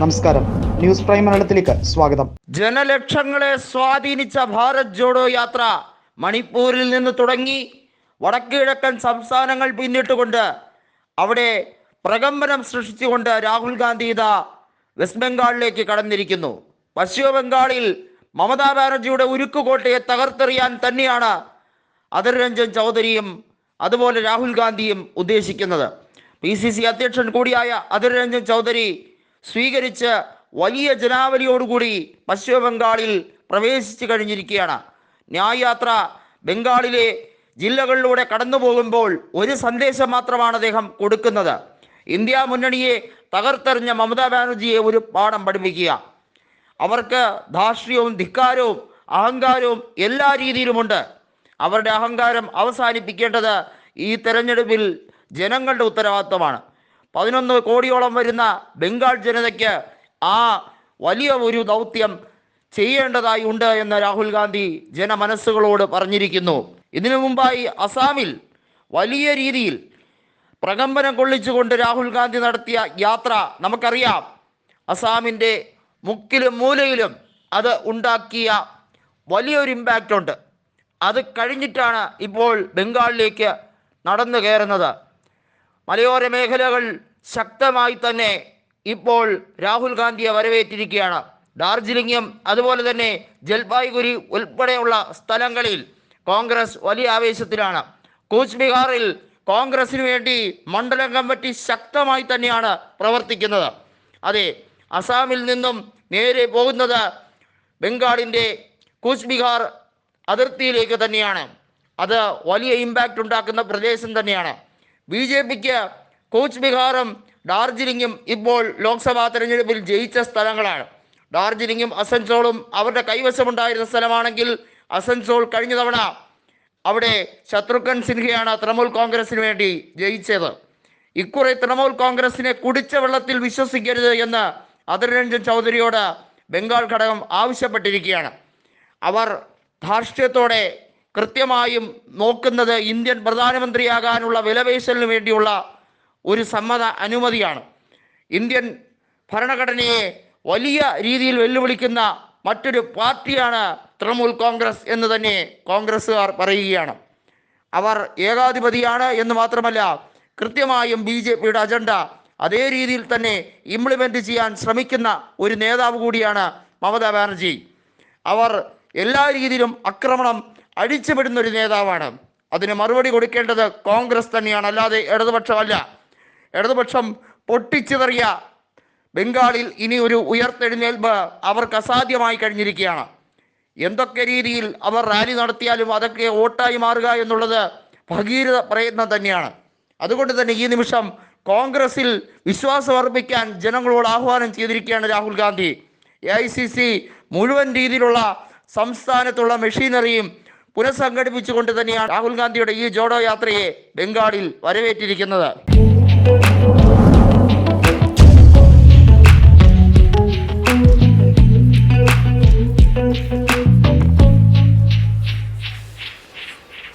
നമസ്കാരം. News prime മലയാളത്തിലേക്ക് സ്വാഗതം. ജനലക്ഷങ്ങളെ സ്വാധീനിച്ച ഭാരത് ജോഡോ യാത്ര മണിപ്പൂരിൽ നിന്ന് തുടങ്ങി വടക്കുകിഴക്കൻ സംസ്ഥാനങ്ങൾ പിന്നിട്ടുകൊണ്ട് അവിടെ പ്രകമ്പനം സൃഷ്ടിച്ചുകൊണ്ട് രാഹുൽ ഗാന്ധി ഇതാ വെസ്റ്റ് ബംഗാളിലേക്ക് കടന്നിരിക്കുന്നു. പശ്ചിമ ബംഗാളിൽ മമതാ ബാനർജിയുടെ ഉരുക്കുകോട്ടയെ തകർത്തെറിയാൻ തന്നെയാണ് അതിർ രഞ്ജൻ ചൗധരിയും അതുപോലെ രാഹുൽ ഗാന്ധിയും ഉദ്ദേശിക്കുന്നത്. പി സി സി അധ്യക്ഷൻ കൂടിയായ അതിർ രഞ്ജൻ ചൗധരി സ്വീകരിച്ച് വലിയ ജനാവലിയോടുകൂടി പശ്ചിമ ബംഗാളിൽ പ്രവേശിച്ചു കഴിഞ്ഞിരിക്കുകയാണ്. ന്യായയാത്ര ബംഗാളിലെ ജില്ലകളിലൂടെ കടന്നു പോകുമ്പോൾ ഒരു സന്ദേശം മാത്രമാണ് അദ്ദേഹം കൊടുക്കുന്നത്. ഇന്ത്യ മുന്നണിയെ തകർത്തെറിഞ്ഞ മമതാ ബാനർജിയെ ഒരു പാഠം പഠിപ്പിക്കുക. അവർക്ക് ധാർഷ്ട്യവും ധിക്കാരവും അഹങ്കാരവും എല്ലാ രീതിയിലുമുണ്ട്. അവരുടെ അഹങ്കാരം അവസാനിപ്പിക്കേണ്ടത് ഈ തെരഞ്ഞെടുപ്പിൽ ജനങ്ങളുടെ ഉത്തരവാദിത്വമാണ്. പതിനൊന്ന് കോടിയോളം വരുന്ന ബംഗാൾ ജനതയ്ക്ക് ആ വലിയ ഒരു ദൗത്യം ചെയ്യേണ്ടതായി ഉണ്ട് എന്ന് രാഹുൽ ഗാന്ധി ജനമനസ്സുകളോട് പറഞ്ഞിരിക്കുന്നു. ഇതിനു മുമ്പായി അസാമിൽ വലിയ രീതിയിൽ പ്രകമ്പനം കൊള്ളിച്ചുകൊണ്ട് രാഹുൽ ഗാന്ധി നടത്തിയ യാത്ര നമുക്കറിയാം. അസാമിന്റെ മുക്കിലും മൂലയിലും അത് ഉണ്ടാക്കിയ വലിയൊരു ഇമ്പാക്റ്റ് ഉണ്ട്. അത് കഴിഞ്ഞിട്ടാണ് ഇപ്പോൾ ബംഗാളിലേക്ക് നടന്നു കയറുന്നത്. മലയോര മേഖലകൾ ശക്തമായി തന്നെ ഇപ്പോൾ രാഹുൽ ഗാന്ധിയെ വരവേറ്റിരിക്കുകയാണ്. ഡാർജിലിംഗും അതുപോലെ തന്നെ ജൽപായ്ഗുരി ഉൾപ്പെടെയുള്ള സ്ഥലങ്ങളിൽ കോൺഗ്രസ് വലിയ ആവേശത്തിലാണ്. കൂച്ച് ബിഹാറിൽ കോൺഗ്രസിന് വേണ്ടി മണ്ഡലം കമ്മിറ്റി ശക്തമായി തന്നെയാണ് പ്രവർത്തിക്കുന്നത്. അതെ അസാമിൽ നിന്നും നേരെ പോകുന്നത് ബംഗാളിന്റെ കൂച്ച് ബിഹാർ അതിർത്തിയിലേക്ക് തന്നെയാണ്. അത് വലിയ ഇമ്പാക്റ്റ് ഉണ്ടാക്കുന്ന പ്രദേശം തന്നെയാണ്. ബി ജെ പിക്ക് കൂച്ച് ബിഹാറും ഡാർജിലിംഗും ഇപ്പോൾ ലോക്സഭാ തെരഞ്ഞെടുപ്പിൽ ജയിച്ച സ്ഥലങ്ങളാണ്. ഡാർജിലിംഗും അസൻസോളും അവരുടെ കൈവശമുണ്ടായിരുന്ന സ്ഥലമാണെങ്കിൽ അസൻസോൾ കഴിഞ്ഞ തവണ അവിടെ ശത്രുഘ്ൻ സിൻഹയാണ് തൃണമൂൽ കോൺഗ്രസിന് വേണ്ടി ജയിച്ചത്. ഇക്കുറി തൃണമൂൽ കോൺഗ്രസിനെ കുടിച്ച വെള്ളത്തിൽ വിശ്വസിക്കരുത് എന്ന് അതിർ രഞ്ജൻ ചൗധരിയോട് ബംഗാൾ ഘടകം ആവശ്യപ്പെട്ടിരിക്കുകയാണ്. അവർ ധാർഷ്ട്യത്തോടെ കൃത്യമായും നോക്കുന്നത് ഇന്ത്യൻ പ്രധാനമന്ത്രിയാകാനുള്ള വിലപേശലിന് വേണ്ടിയുള്ള ഒരു സമ്മത അനുമതിയാണ്. ഇന്ത്യൻ ഭരണഘടനയെ വലിയ രീതിയിൽ വെല്ലുവിളിക്കുന്ന മറ്റൊരു പാർട്ടിയാണ് തൃണമൂൽ കോൺഗ്രസ് എന്ന് തന്നെ കോൺഗ്രസ്സുകാർ പറയുകയാണ്. അവർ ഏകാധിപതിയാണ് എന്ന് മാത്രമല്ല കൃത്യമായും ബി ജെ പിയുടെ അജണ്ട അതേ രീതിയിൽ തന്നെ ഇംപ്ലിമെന്റ് ചെയ്യാൻ ശ്രമിക്കുന്ന ഒരു നേതാവ് കൂടിയാണ് മമതാ ബാനർജി. അവർ എല്ലാ രീതിയിലും ആക്രമണം അഴിച്ചുവിടുന്ന ഒരു നേതാവാണ്. അതിന് മറുപടി കൊടുക്കേണ്ടത് കോൺഗ്രസ് തന്നെയാണ്. അല്ലാതെ ഇടതുപക്ഷമല്ല. ഇടതുപക്ഷം പൊട്ടിച്ചിതറിയ ബംഗാളിൽ ഇനി ഒരു ഉയർത്തെഴുന്നേൽപ്പ് അവർക്ക് അസാധ്യമായി കഴിഞ്ഞിരിക്കുകയാണ്. എന്തൊക്കെ രീതിയിൽ അവർ റാലി നടത്തിയാലും അതൊക്കെ വോട്ടായി മാറുക എന്നുള്ളത് ഭഗീരഥ പ്രയത്നം തന്നെയാണ്. അതുകൊണ്ട് തന്നെ ഈ നിമിഷം കോൺഗ്രസിൽ വിശ്വാസം അർപ്പിക്കാൻ ജനങ്ങളോട് ആഹ്വാനം ചെയ്തിരിക്കുകയാണ് രാഹുൽ ഗാന്ധി. എ മുഴുവൻ രീതിയിലുള്ള സംസ്ഥാനത്തുള്ള മെഷീനറിയും പുനഃസംഘടിപ്പിച്ചുകൊണ്ട് തന്നെയാണ് രാഹുൽ ഗാന്ധിയുടെ ഈ ജോഡോ യാത്രയെ ബംഗാളിൽ വരവേറ്റിരിക്കുന്നത്.